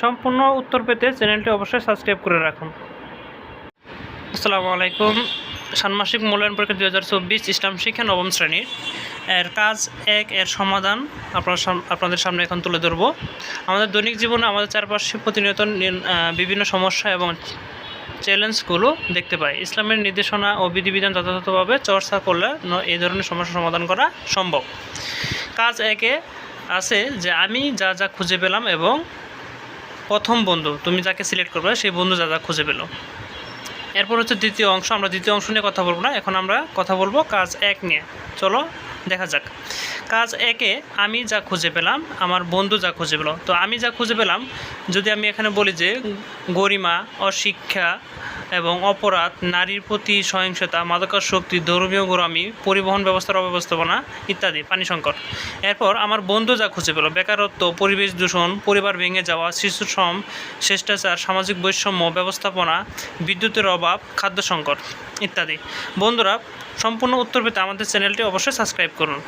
সম্পূর্ণ উত্তর পেতে চ্যানেলটি অবশ্যই সাবস্ক্রাইব করে রাখুন। আসসালামু আলাইকুম ষান্মাসিক মূল্যায়ন পরীক্ষা দুই হাজার চব্বিশ ইসলাম শিক্ষা নবম শ্রেণির। এর কাজ এক, এর সমাধান আপনার আপনাদের সামনে এখন তুলে ধরব। আমাদের দৈনিক জীবনে আমাদের চারপাশে প্রতিনিয়ত বিভিন্ন সমস্যা এবং চ্যালেঞ্জগুলো দেখতে পাই। ইসলামের নির্দেশনা ও বিধিবিধান যথাযথভাবে চর্চা করলে এই ধরনের সমস্যা সমাধান করা সম্ভব। কাজ একে আছে যে আমি যা যা খুঁজে পেলাম এবং প্রথম বন্ধু, তুমি যাকে সিলেক্ট করবে, সেই বন্ধু যা যা খুঁজে পেল। এরপর হচ্ছে দ্বিতীয় অংশ, আমরা দ্বিতীয় অংশ নিয়ে কথা বলব না, এখন আমরা কথা বলব কাজ এক নিয়ে। চলো, দেখা যাক। কাজ একে আমি যা খুঁজে পেলাম, আমার বন্ধু যা খুঁজে পেল। তো আমি যা খুঁজে পেলাম, যদি আমি এখানে বলি যে গরিমা, অশিক্ষা এবং অপরাধ, নারীর প্রতি সহিংসতা মাদকার শক্তি ধর্মীয় গোরামি পরিবহন ব্যবস্থার অব্যবস্থাপনা ইত্যাদি, পানি সংকট। এরপর আমার বন্ধু যা খুঁজে পেল, বেকারত্ব, পরিবেশ দূষণ, পরিবার ভেঙে যাওয়া, শিশু শ্রম, শিষ্টাচার, সামাজিক বৈষম্য, ব্যবস্থাপনা, বিদ্যুতের অভাব, খাদ্য সংকট ইত্যাদি। বন্ধুরা, সম্পূর্ণ উত্তর পেতে আমাদের চ্যানেলটি অবশ্যই সাবস্ক্রাইব করুন।